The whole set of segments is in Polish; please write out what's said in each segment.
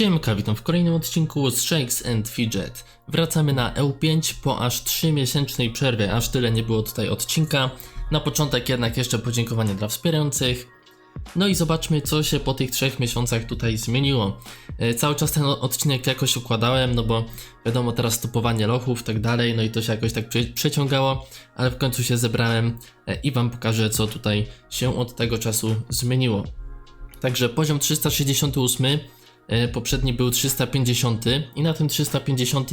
Siemka, witam w kolejnym odcinku z Shakes and Fidget. Wracamy na EU5 po aż 3-miesięcznej przerwie, aż tyle nie było tutaj odcinka. Na początek jednak jeszcze podziękowanie dla wspierających. No i zobaczmy, co się po tych trzech miesiącach tutaj zmieniło. E, Cały czas ten odcinek jakoś układałem, no bo wiadomo, teraz stopowanie lochów tak dalej, no i to się jakoś tak prze- przeciągało, ale w końcu się zebrałem e, i Wam pokażę, co tutaj się od tego czasu zmieniło. Także poziom 368, e, poprzedni był 350 i na tym 350,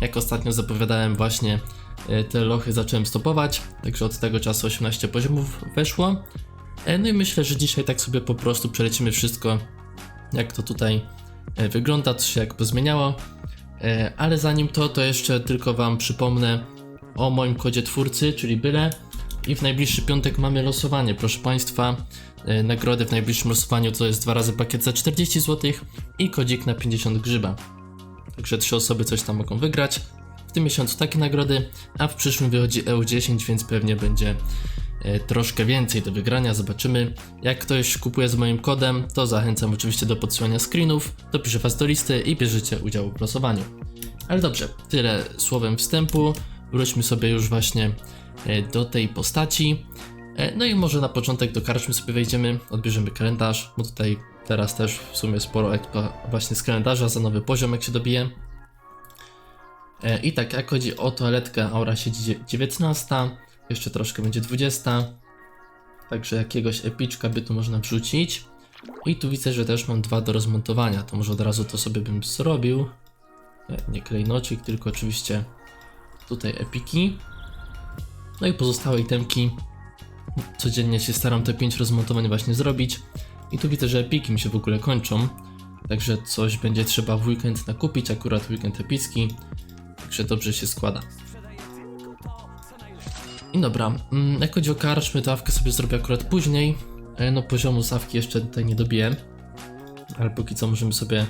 jak ostatnio zapowiadałem, właśnie e, te lochy zacząłem stopować, także od tego czasu 18 poziomów weszło. E, No i myślę, że dzisiaj tak sobie po prostu przelecimy wszystko, jak to tutaj e, wygląda, co się jak pozmieniało. E, Ale zanim to, to jeszcze tylko Wam przypomnę o moim kodzie twórcy, czyli byle. I w najbliższy piątek mamy losowanie, proszę Państwa. E, Nagrody w najbliższym losowaniu to jest dwa razy pakiet za 40 zł i kodzik na 50 grzyba. Także trzy osoby coś tam mogą wygrać. W tym miesiącu takie nagrody, a w przyszłym wychodzi EU10, więc pewnie będzie e, troszkę więcej do wygrania. Zobaczymy. Jak ktoś kupuje z moim kodem, to zachęcam oczywiście do podsyłania screenów, dopiszę Was do listy i bierzecie udział w losowaniu. Ale dobrze, tyle słowem wstępu. Wróćmy sobie już właśnie e, do tej postaci. E, No i może na początek do karczmy sobie wejdziemy, odbierzemy kalendarz, bo tutaj teraz też w sumie sporo expa właśnie z kalendarza za nowy poziom jak się dobije. E, I tak, jak chodzi o toaletkę, aura siedzi dzie- 19, jeszcze troszkę będzie 20. Także jakiegoś epiczka by tu można wrzucić. I tu widzę, że też mam dwa do rozmontowania, to może od razu to sobie bym zrobił. Nie klejnocik, tylko oczywiście tutaj epiki. No i pozostałe itemki. Codziennie się staram te 5 rozmontowań właśnie zrobić. I tu widzę, że epiki mi się w ogóle kończą. Także coś będzie trzeba w weekend nakupić, akurat weekend epicki. Także dobrze się składa. I dobra, mm, jak chodzi o karczmy, to awkę sobie zrobię akurat później. E, No poziomu zawki jeszcze tutaj nie dobiję. Ale póki co możemy sobie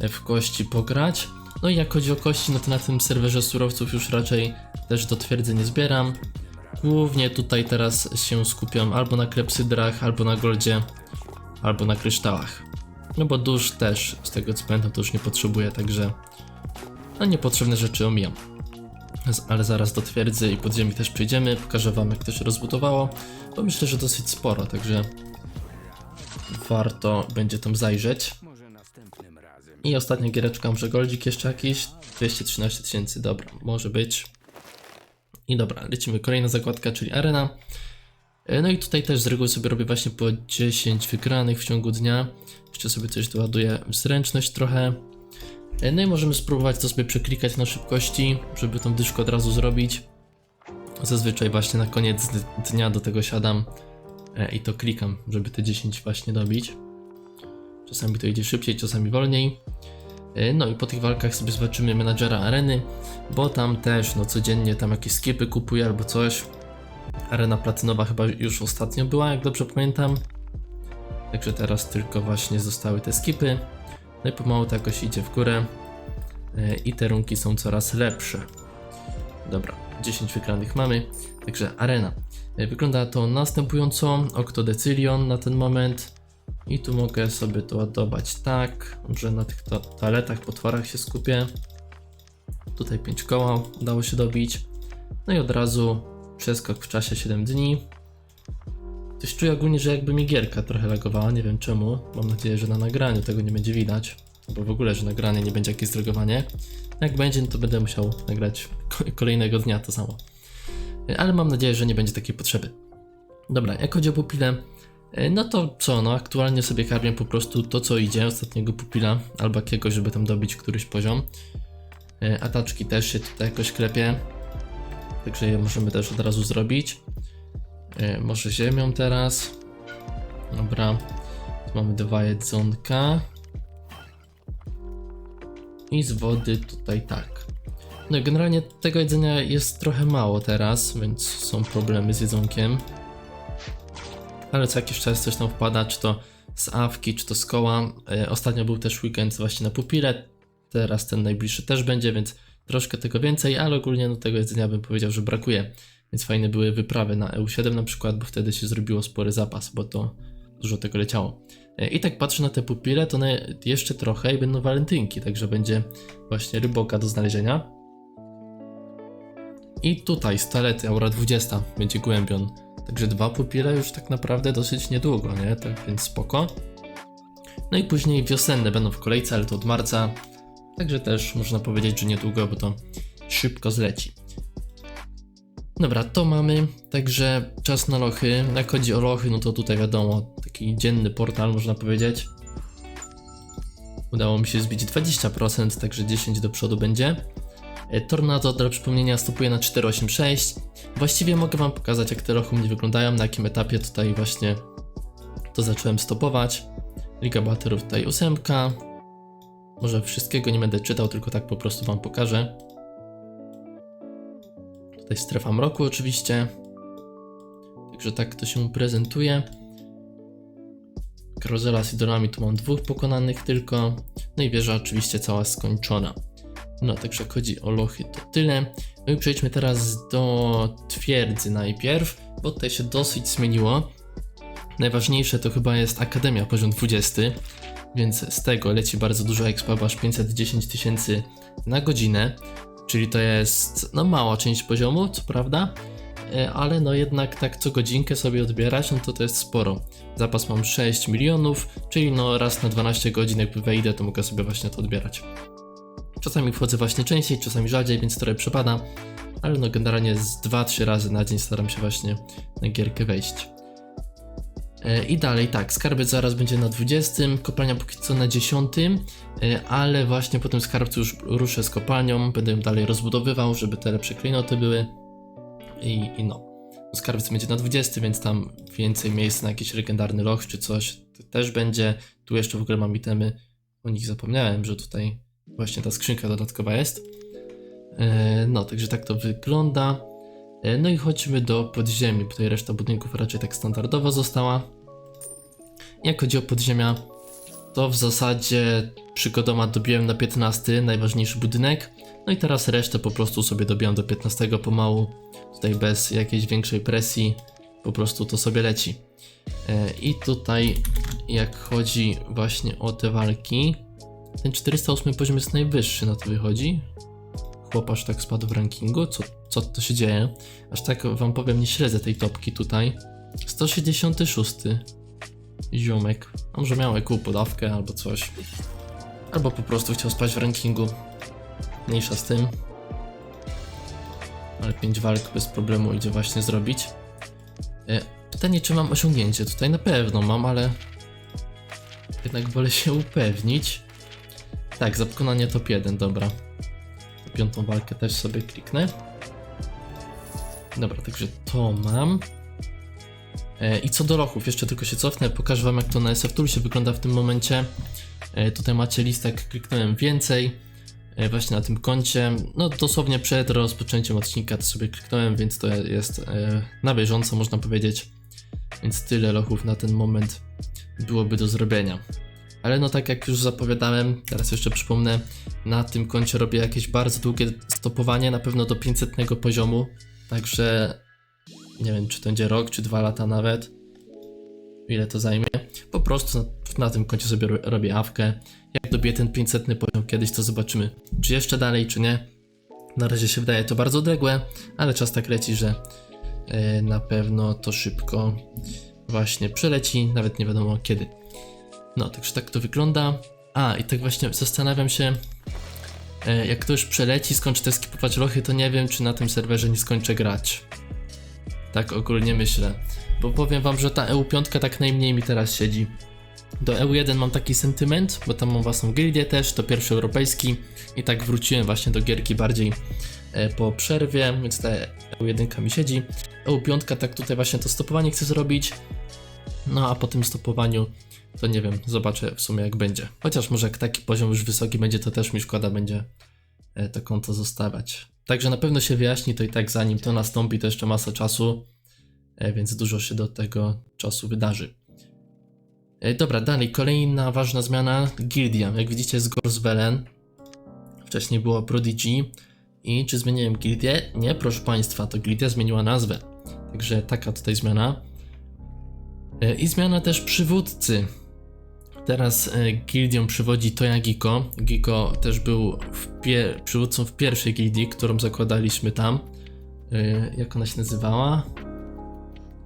e, w kości pograć. No i jak chodzi o kości, no to na tym serwerze surowców już raczej też do twierdzy nie zbieram. Głównie tutaj teraz się skupiam albo na klepsydrach, albo na goldzie, albo na kryształach. No bo dusz też, z tego co pamiętam, to już nie potrzebuję, także no niepotrzebne rzeczy omijam. Ale zaraz do twierdzy i podziemi też przyjdziemy, pokażę wam jak to się rozbudowało, bo myślę, że dosyć sporo, także warto będzie tam zajrzeć. I ostatnia giereczka, może goldzik jeszcze jakiś, 213 tysięcy, dobra, może być. I dobra, lecimy. Kolejna zakładka, czyli arena. E, No i tutaj też z reguły sobie robię właśnie po 10 wygranych w ciągu dnia. Jeszcze sobie coś doładuję w zręczność trochę. E, No i możemy spróbować to sobie przeklikać na szybkości, żeby tą dyszkę od razu zrobić. Zazwyczaj właśnie na koniec dnia do tego siadam e, i to klikam, żeby te 10 właśnie dobić. Czasami to idzie szybciej, czasami wolniej. E, No i po tych walkach sobie zobaczymy menadżera areny, bo tam też no codziennie tam jakieś skipy kupuję albo coś. Arena platynowa chyba już ostatnio była, jak dobrze pamiętam. Także teraz tylko właśnie zostały te skipy. No i pomału to jakoś idzie w górę. E, I te runki są coraz lepsze. Dobra, 10 wygranych mamy. Także arena. E, Wygląda to następująco. Octodecyllion na ten moment. I tu mogę sobie to ładować tak, że na tych to toaletach, potworach się skupię. Tutaj 5 koła udało się dobić. No i od razu przeskok w czasie 7 dni. Coś czuję ogólnie, że jakby mi gierka trochę lagowała, nie wiem czemu. Mam nadzieję, że na nagraniu tego nie będzie widać. Albo w ogóle, że nagranie nie będzie jakieś zreagowanie. Jak będzie, no to będę musiał nagrać ko- kolejnego dnia to samo. Ale mam nadzieję, że nie będzie takiej potrzeby. Dobra, jak chodzi o pupilę, No to co, no aktualnie sobie karmię po prostu to co idzie, ostatniego pupila albo jakiegoś, żeby tam dobić któryś poziom. E, Ataczki też się tutaj jakoś klepie, także je możemy też od razu zrobić. E, Może ziemią teraz. Dobra, tu mamy dwa jedzonka. I z wody tutaj tak. No generalnie tego jedzenia jest trochę mało teraz, więc są problemy z jedzonkiem ale co jakiś czas coś tam wpada, czy to z awki, czy to z koła. E, Ostatnio był też weekend właśnie na pupile, teraz ten najbliższy też będzie, więc troszkę tego więcej, ale ogólnie no, tego jedzenia bym powiedział, że brakuje. Więc fajne były wyprawy na EU7 na przykład, bo wtedy się zrobiło spory zapas, bo to dużo tego leciało. E, I tak patrzę na te pupile, to jeszcze trochę i będą walentynki, także będzie właśnie ryboka do znalezienia. I tutaj stalety, aura 20 będzie głębion. Także dwa pupile już tak naprawdę dosyć niedługo, nie? Tak więc spoko. No i później wiosenne będą w kolejce, ale to od marca. Także też można powiedzieć, że niedługo, bo to szybko zleci. Dobra, to mamy, także czas na lochy. Jak chodzi o lochy, no to tutaj wiadomo, taki dzienny portal można powiedzieć. Udało mi się zbić 20%, także 10 do przodu będzie. E, Tornado dla przypomnienia stopuje na 486. Właściwie mogę wam pokazać jak te lochy u mnie wyglądają, na jakim etapie tutaj właśnie to zacząłem stopować. Liga Bohaterów tutaj ósemka. Może wszystkiego nie będę czytał, tylko tak po prostu wam pokażę. Tutaj strefa mroku oczywiście. Także tak to się prezentuje. Karuzela z idolami tu mam dwóch pokonanych tylko. No i wieża oczywiście cała skończona. No, także chodzi o lochy to tyle. No i przejdźmy teraz do twierdzy najpierw, bo tutaj się dosyć zmieniło. Najważniejsze to chyba jest Akademia poziom 20, więc z tego leci bardzo dużo expa, aż 510 tysięcy na godzinę, czyli to jest no mała część poziomu, co prawda, e, ale no jednak tak co godzinkę sobie odbierać, no to to jest sporo. Zapas mam 6 milionów, czyli no raz na 12 godzin jakby wejdę, to mogę sobie właśnie to odbierać. Czasami wchodzę właśnie częściej, czasami rzadziej, więc trochę przepada, ale no generalnie z 2-3 razy na dzień staram się właśnie na gierkę wejść. E, I dalej, tak, skarbiec zaraz będzie na 20, kopalnia póki co na 10, e, ale właśnie po tym skarbcu już ruszę z kopalnią, będę ją dalej rozbudowywał, żeby te lepsze klejnoty były i, i no. Skarbiec będzie na 20, więc tam więcej miejsca na jakiś legendarny loch czy coś też będzie. Tu jeszcze w ogóle mam itemy, o nich zapomniałem, że tutaj właśnie ta skrzynka dodatkowa jest. E, No, także tak to wygląda. E, No i chodźmy do podziemi. Tutaj reszta budynków raczej tak standardowo została. Jak chodzi o podziemia, to w zasadzie przygodomat dobiłem na 15, najważniejszy budynek. No i teraz resztę po prostu sobie dobijam do 15 pomału. Tutaj bez jakiejś większej presji, po prostu to sobie leci. E, I tutaj, jak chodzi właśnie o te walki, ten 408 poziom jest najwyższy, na to wychodzi. Chłop aż tak spadł w rankingu, co, co to się dzieje? Aż tak wam powiem, nie śledzę tej topki tutaj. 166 ziomek. A może miał jakąś podawkę albo coś. Albo po prostu chciał spać w rankingu. Mniejsza z tym. Ale 5 walk bez problemu idzie właśnie zrobić. E, pytanie, czy mam osiągnięcie? Tutaj na pewno mam, ale jednak wolę się upewnić. Tak, za pokonanie top 1, dobra. Piątą walkę też sobie kliknę. Dobra, także to mam. E, I co do lochów, jeszcze tylko się cofnę, pokażę wam jak to na SF Toolsie wygląda w tym momencie. E, tutaj macie listek, kliknąłem więcej. E, właśnie na tym koncie. No dosłownie przed rozpoczęciem odcinka to sobie kliknąłem, więc to jest e, na bieżąco można powiedzieć. Więc tyle lochów na ten moment byłoby do zrobienia. Ale no tak jak już zapowiadałem, teraz jeszcze przypomnę, na tym koncie robię jakieś bardzo długie stopowanie, na pewno do 500 poziomu, także nie wiem czy to będzie rok, czy dwa lata nawet, ile to zajmie. Po prostu na, na tym koncie sobie ro- robię awkę. Jak dobiję ten 500 poziom kiedyś, to zobaczymy, czy jeszcze dalej, czy nie. Na razie się wydaje to bardzo odległe, ale czas tak leci, że e, na pewno to szybko właśnie przeleci, nawet nie wiadomo kiedy. No, także tak to wygląda. A, i tak właśnie zastanawiam się, e, jak to już przeleci, skończę te skipować lochy, to nie wiem, czy na tym serwerze nie skończę grać. Tak ogólnie myślę. Bo powiem wam, że ta EU5 tak najmniej mi teraz siedzi. Do EU1 mam taki sentyment, bo tam mam własną gildię też, to pierwszy europejski i tak wróciłem właśnie do gierki bardziej e, po przerwie, więc ta EU1 mi siedzi. EU5 tak tutaj właśnie to stopowanie chcę zrobić. No a po tym stopowaniu to nie wiem, zobaczę w sumie jak będzie. Chociaż może jak taki poziom już wysoki będzie, to też mi szkoda będzie e, to konto zostawiać. Także na pewno się wyjaśni to i tak zanim to nastąpi, to jeszcze masa czasu, e, więc dużo się do tego czasu wydarzy. E, Dobra, dalej, kolejna ważna zmiana, gildia. Jak widzicie jest Gorswellen, wcześniej było Prodigy i czy zmieniłem gildię? Nie, proszę Państwa, to gildia zmieniła nazwę. Także taka tutaj zmiana. E, I zmiana też przywódcy. Teraz e, gildią przywodzi Toya Giko. Giko też był w pie- przywódcą w pierwszej gildii, którą zakładaliśmy tam. E, jak ona się nazywała?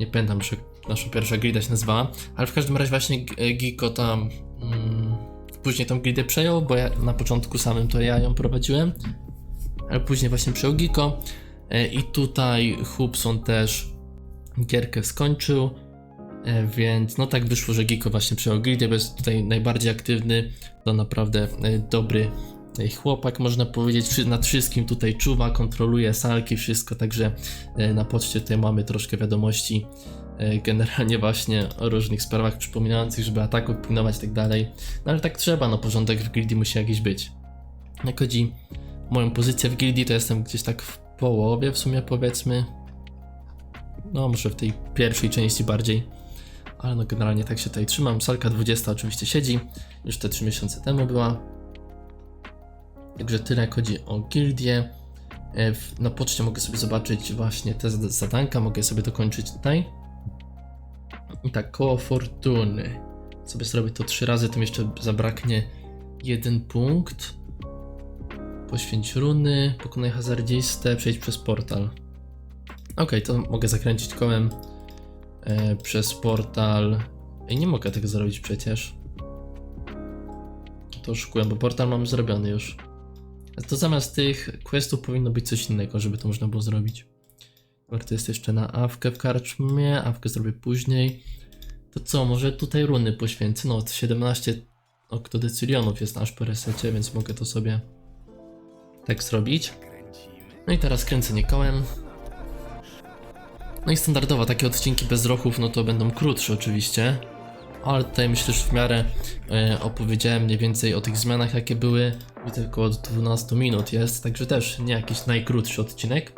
Nie pamiętam, że nasza pierwsza gildia się nazywała, ale w każdym razie właśnie Giko tam mm, później tą gildię przejął, bo ja na początku samym to ja ją prowadziłem, ale później właśnie przejął Giko i tutaj Hubson też gierkę skończył. E, Więc no tak wyszło, że Giko właśnie przejął gildię, bo jest tutaj najbardziej aktywny, to naprawdę e, dobry e, chłopak, można powiedzieć, nad wszystkim tutaj czuwa, kontroluje salki, wszystko, także na poczcie tutaj mamy troszkę wiadomości generalnie właśnie o różnych sprawach przypominających, żeby ataków pilnować i tak dalej, no ale tak trzeba, no porządek w gildii musi jakiś być. Jak chodzi moją pozycję w gildii, to jestem gdzieś tak w połowie w sumie powiedzmy, no może w tej pierwszej części bardziej, ale no generalnie tak się tutaj trzymam. Salka 20 oczywiście siedzi, już te 3 miesiące temu była. Także tyle chodzi o gildię. E, Na poczcie mogę sobie zobaczyć właśnie te zada- zadanka, mogę sobie dokończyć tutaj. I tak, koło fortuny. Sobie zrobię to trzy razy, to mi jeszcze zabraknie jeden punkt. Poświęć runy, pokonaj hazardzistę, przejdź przez portal. Okej, to mogę zakręcić kołem e, przez portal. Ej, nie mogę tego zrobić przecież. To oszukuję, bo portal mam zrobiony już. To zamiast tych questów powinno być coś innego, żeby to można było zrobić. Dobra, to jest jeszcze na awkę w karczmie, awkę zrobię później. To co, może tutaj runy poświęcę? No, 17 oktodecylionów jest aż po resecie, więc mogę to sobie tak zrobić. No i teraz kręcenie kołem. No i standardowo takie odcinki bez rochów, no to będą krótsze oczywiście. Ale tutaj myślę, że w miarę e, opowiedziałem mniej więcej o tych zmianach, jakie były. Widzę około 12 minut jest, także też nie jakiś najkrótszy odcinek.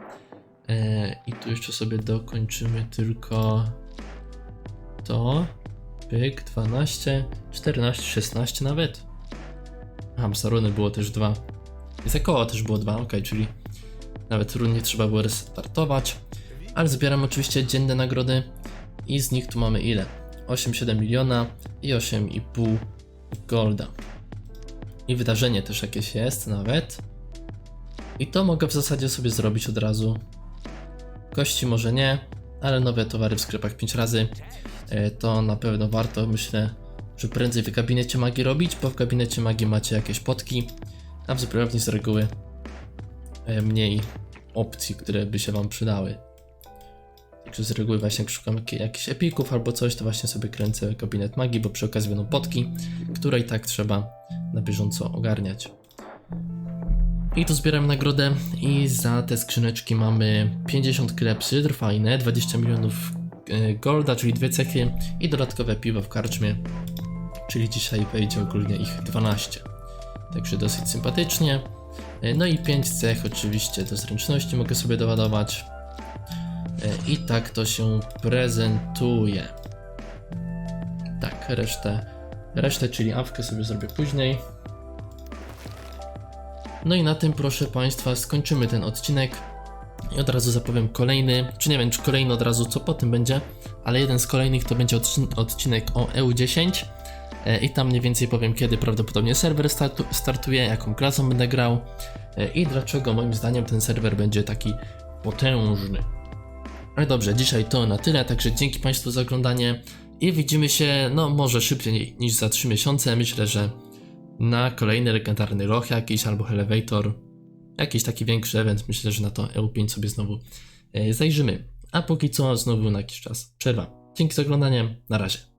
E, I tu jeszcze sobie dokończymy tylko to. Pyk, 12, 14, 16 nawet. Aha, runy było też dwa. I za koło też było dwa, ok, czyli nawet run trzeba było restartować. Ale zbieram oczywiście dzienne nagrody i z nich tu mamy ile? 8,7 miliona i 8,5 golda. I wydarzenie też jakieś jest nawet. I to mogę w zasadzie sobie zrobić od razu. Kości może nie, ale nowe towary w sklepach 5 razy. E, To na pewno warto, myślę, że prędzej w gabinecie magii robić, bo w gabinecie magii macie jakieś potki, a w zupełnie z reguły e, mniej opcji, które by się wam przydały. Także z reguły właśnie jak szukam jakichś epików albo coś, to właśnie sobie kręcę gabinet magii, bo przy okazji będą potki, które i tak trzeba na bieżąco ogarniać. I tu zbieram nagrodę i za te skrzyneczki mamy 50 klepsydr, fajne, 20 milionów e, golda, czyli dwie cechy i dodatkowe piwo w karczmie, czyli dzisiaj wejdzie ogólnie ich 12. Także dosyć sympatycznie. E, No i 5 cech oczywiście do zręczności mogę sobie doładować. E, I tak to się prezentuje. Tak, resztę, resztę, czyli awkę sobie zrobię później. No i na tym, proszę Państwa, skończymy ten odcinek. I od razu zapowiem kolejny, czy nie wiem, czy kolejny od razu, co po tym będzie, ale jeden z kolejnych to będzie odcin- odcinek o EU10. E, I tam mniej więcej powiem, kiedy prawdopodobnie serwer startu- startuje, jaką klasą będę grał e, i dlaczego moim zdaniem ten serwer będzie taki potężny. Ale dobrze, dzisiaj to na tyle, także dzięki Państwu za oglądanie i widzimy się, no może szybciej niż za 3 miesiące. Myślę, że na kolejny legendarny loch jakiś albo elevator, jakiś taki większy event. Myślę, że na to EU5 sobie znowu e, zajrzymy. A póki co znowu na jakiś czas przerwa. Dzięki za oglądanie, na razie.